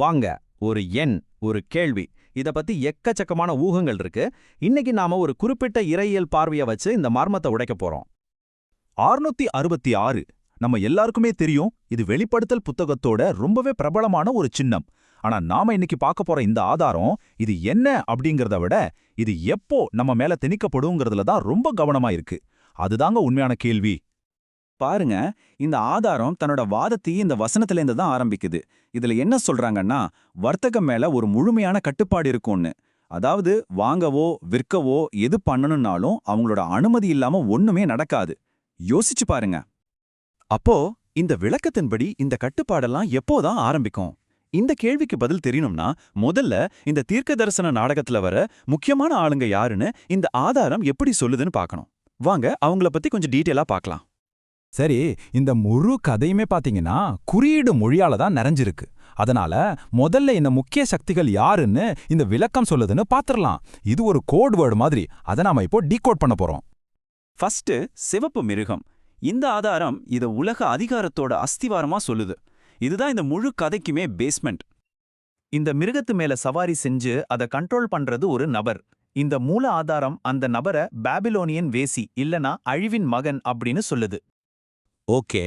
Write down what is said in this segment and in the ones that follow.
வாங்க ஒரு எண் ஒரு கேள்வி. இத பத்தி எக்கச்சக்கமான ஊகங்கள் இருக்கு. இன்னைக்கு நாம ஒரு குறிப்பிட்ட இறையியல் பார்வைய வச்சு இந்த மர்மத்தை உடைக்க போறோம். ஆறுநூத்தி அறுபத்தி ஆறு நம்ம எல்லாருக்குமே தெரியும் இது வெளிப்படுத்தல் புத்தகத்தோட ரொம்பவே பிரபலமான ஒரு சின்னம். ஆனா நாம இன்னைக்கு பார்க்க போற இந்த ஆதாரம் இது என்ன அப்படிங்கறத விட இது எப்போ நம்ம மேல திணிக்கப்படுங்கிறதுல தான் ரொம்ப கவனமா இருக்கு. அதுதாங்க உண்மையான கேள்வி. பாருங்க இந்த ஆதாரம் தன்னோட வாதத்தையும் இந்த வசனத்திலேருந்து தான் ஆரம்பிக்குது. இதுல என்ன சொல்றாங்கன்னா வர்த்தகம் மேல ஒரு முழுமையான கட்டுப்பாடு இருக்கும்னு. அதாவது வாங்கவோ விற்கவோ எது பண்ணணும்னாலும் அவங்களோட அனுமதி இல்லாம ஒண்ணுமே நடக்காது. யோசிச்சு பாருங்க. அப்போ இந்த விளக்கத்தின்படி இந்த கட்டுப்பாடெல்லாம் எப்போதான் ஆரம்பிக்கும்? இந்த கேள்விக்கு பதில் தெரியணும்னா முதல்ல இந்த தீர்க்க தரிசன நாடகத்துல வர முக்கியமான ஆளுங்க யாருன்னு இந்த ஆதாரம் எப்படி சொல்லுதுன்னு பார்க்கணும் வாங்க அவங்கள பத்தி கொஞ்சம் டீட்டெயிலா பார்க்கலாம் சரி இந்த முழு கதையுமே பாத்தீங்கன்னா குறியீடு மொழியால தான் நிறைஞ்சிருக்கு. அதனால முதல்ல இந்த முக்கிய சக்திகள் யாருன்னு இந்த விளக்கம் சொல்லுதுன்னு பாத்திரலாம். இது ஒரு கோட் வேர்டு மாதிரி. அதை நாம இப்போ டீகோட் பண்ண போறோம். ஃபர்ஸ்ட் சிவப்பு மிருகம். இந்த ஆதாரம் இத உலக அதிகாரத்தோட அஸ்திவாரமா சொல்லுது. இதுதான் இந்த முழு கதைக்குமே பேஸ்மெண்ட் இந்த மிருகத்து மேல சவாரி செஞ்சு அதை கண்ட்ரோல் பண்றது ஒரு நபர். இந்த மூல ஆதாரம் அந்த நபரை பாபிலோனியன் வேசி இல்லனா அழிவின் மகன் அப்படின்னு சொல்லுது. ஓகே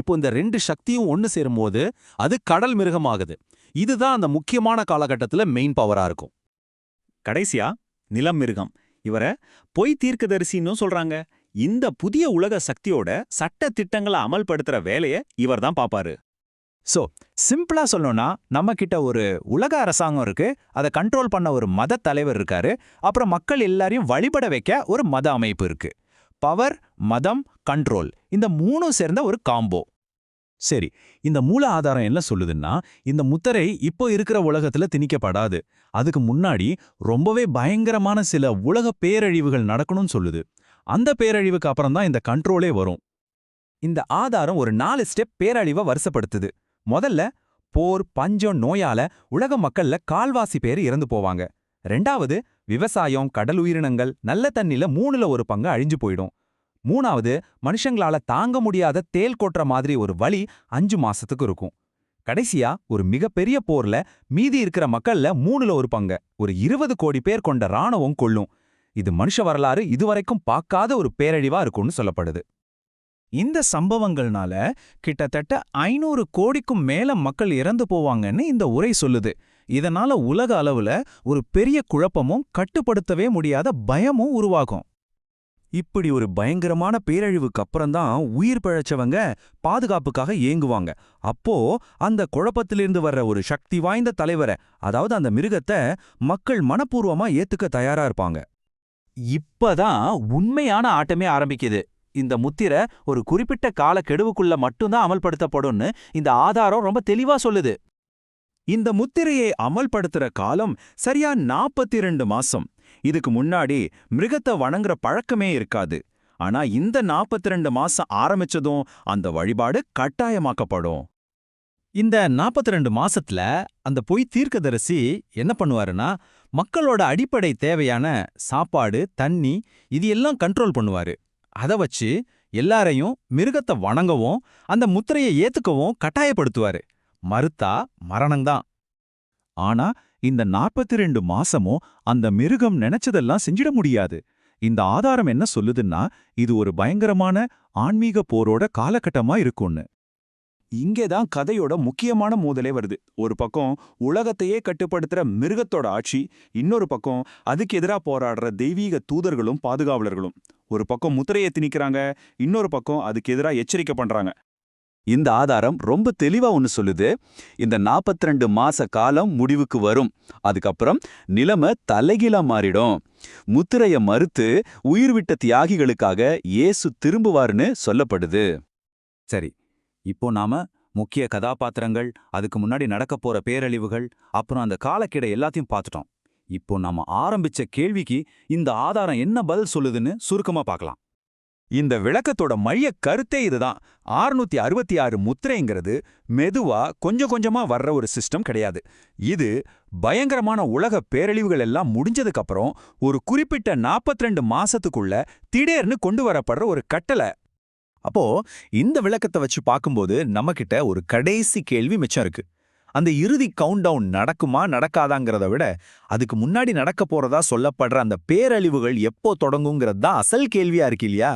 இப்போ இந்த ரெண்டு சக்தியும் ஒன்னு சேரும்போது அது கடல் மிருகமாகுது. இதுதான் அந்த முக்கியமான காலகட்டத்துல மெயின் பவரா இருக்கும். கடைசியா நிலம் மிருகம். இவரை பொய் தீர்க்கதரிசின்னு சொல்றாங்க. இந்த புதிய உலக சக்தியோட சட்ட திட்டங்களை அமல்படுத்துற வேலைய இவர்தான் பாப்பாரு. சோ சிம்பிளா சொல்லணும்னா நம்ம கிட்ட ஒரு உலக அரசாங்கம் இருக்கு. அதை கண்ட்ரோல் பண்ண ஒரு மத தலைவர் இருக்காரு. அப்புறம் மக்கள் எல்லாரையும் வழிபட வைக்க ஒரு மத அமைப்பு இருக்கு. பவர் மதம் கண்ட்ரோல் இந்த மூணும் சேர்ந்த ஒரு காம்போ சரி இந்த மூல ஆதாரம் என்ன சொல்லுதுன்னா இந்த முத்தரை இப்போ இருக்கிற உலகத்துல திணிக்கப்படாது. அதுக்கு முன்னாடி ரொம்பவே பயங்கரமான சில உலக பேரழிவுகள் நடக்கணும்னு சொல்லுது. அந்த பேரழிவுக்கு அப்புறம் தான் இந்த கண்ட்ரோலே வரும். இந்த ஆதாரம் ஒரு நாலு ஸ்டெப் பேரழிவை வருஷப்படுத்துது முதல்ல போர் பஞ்சம் நோயால உலக மக்கள்ல கால்வாசி பேர் இறந்து போவாங்க. ரெண்டாவது விவசாயம் கடல் உயிரினங்கள் நல்ல தண்ணில மூணுல ஒரு பங்கு அழிஞ்சு போயிடும். மூணாவது மனுஷங்களால தாங்க முடியாத தேல் கொட்டுற மாதிரி ஒரு வழி அஞ்சு மாசத்துக்கு இருக்கும். கடைசியா ஒரு மிகப்பெரிய போர்ல மீதி இருக்கிற மக்கள்ல மூணுல ஒரு பங்க. ஒரு இருபது கோடி பேர் கொண்ட ராணுவம் கொள்ளும் இது மனுஷ வரலாறு இதுவரைக்கும் பார்க்காத ஒரு பேரழிவா இருக்கும்னு சொல்லப்படுது. இந்த சம்பவங்கள்னால கிட்டத்தட்ட ஐநூறு கோடிக்கும் மேல மக்கள் இறந்து போவாங்கன்னு இந்த உரை சொல்லுது. இதனால உலக அளவுல ஒரு பெரிய குழப்பமும் கட்டுப்படுத்தவே முடியாத பயமும் உருவாகும். இப்படி ஒரு பயங்கரமான பேரழிவுக்கு அப்புறம்தான் உயிர் பிழைச்சவங்க பாதுகாப்புக்காக ஏங்குவாங்க. அப்போ அந்த குழப்பத்திலிருந்து வர்ற ஒரு சக்தி வாய்ந்த தலைவரை அதாவது அந்த மிருகத்தை மக்கள் மனப்பூர்வமா ஏத்துக்க தயாரா இருப்பாங்க. இப்பதான் உண்மையான ஆட்டமே ஆரம்பிக்குது. இந்த முத்திரை ஒரு குறிப்பிட்ட கால கெடுவுக்குள்ள மட்டும்தான் அமல்படுத்தப்படும்னு இந்த ஆதாரம் ரொம்ப தெளிவா சொல்லுது. இந்த முத்திரையை அமல்படுத்துற காலம் சரியா நாற்பத்தி ரெண்டு மாசம். இதுக்கு முன்னாடி மிருகத்தை வணங்குற பழக்கமே இருக்காது. ஆனா இந்த நாற்பத்தி ரெண்டு மாசம் ஆரம்பிச்சதும் அந்த வழிபாடு கட்டாயமாக்கப்படும். இந்த நாற்பத்தி ரெண்டு மாசத்துல அந்த பொய் தீர்க்கதரிசி என்ன பண்ணுவாருன்னா மக்களோட அடிப்படை தேவையான சாப்பாடு தண்ணி இது எல்லாம் கண்ட்ரோல் பண்ணுவாரு. அத வச்சு எல்லாரையும் மிருகத்தை வணங்கவும் அந்த முத்திரையை ஏத்துக்கவும் கட்டாயப்படுத்துவாரு. மறுத்தா மரணம்தான். ஆனா இந்த நாற்பத்தி ரெண்டு மாசமும் அந்த மிருகம் நினைச்சதெல்லாம் செஞ்சிட முடியாது. இந்த ஆதாரம் என்ன சொல்லுதுன்னா இது ஒரு பயங்கரமான ஆன்மீக போரோட காலகட்டமா இருக்கும்னு. இங்கேதான் கதையோட முக்கியமான மோதலே வருது. ஒரு பக்கம் உலகத்தையே கட்டுப்படுத்துற மிருகத்தோட ஆட்சி இன்னொரு பக்கம் அதுக்கு எதிரா போராடுற தெய்வீக தூதர்களும் பாதுகாவலர்களும். ஒரு பக்கம் முத்திரையை திணிக்கிறாங்க இன்னொரு பக்கம் அதுக்கு எதிரா எச்சரிக்கை பண்றாங்க. இந்த ஆதாரம் ரொம்ப தெளிவா ஒன்னு சொல்லுது. இந்த 42 மாச காலம் முடிவுக்கு வரும். அதுக்கப்புறம் நிலைமை தலைகீழா மாறிடும். முத்திரைய மறுத்து உயிர் விட்ட தியாகிகளுக்காக இயேசு திரும்புவார்னு சொல்லப்படுது. சரி இப்போ நாம முக்கிய கதாபாத்திரங்கள் அதுக்கு முன்னாடி நடக்க போற பேரழிவுகள் அப்புறம் அந்த காலக்கிட எல்லாத்தையும் பார்த்துட்டோம். இப்போ நாம ஆரம்பிச்ச கேள்விக்கு இந்த ஆதாரம் என்ன பதில் சொல்லுதுன்னு சுருக்கமா பார்க்கலாம். இந்த விளக்கத்தோட மைய கருத்தே இதுதான். ஆறுநூத்தி அறுபத்தி ஆறு முத்திரைங்கிறது மெதுவா கொஞ்சம் கொஞ்சமா வர்ற ஒரு சிஸ்டம் கிடையாது. இது பயங்கரமான உலக பேரழிவுகள் எல்லாம் முடிஞ்சதுக்கு அப்புறம் ஒரு குறிப்பிட்ட 42 மாசத்துக்குள்ள திடீர்னு கொண்டு வரப்படுற ஒரு கட்டளை. அப்போ இந்த விளக்கத்தை வச்சு பார்க்கும்போது நம்மகிட்ட ஒரு கடைசி கேள்வி மிச்சம் இருக்கு. அந்த இறுதி கவுண்ட் டவுன் நடக்குமா நடக்காதாங்கிறத விட அதுக்கு முன்னாடி நடக்க போறதா சொல்லப்படுற அந்த பேரழிவுகள் எப்போ தொடங்குங்கிறது தான் அசல் கேள்வியா இருக்கு இல்லையா?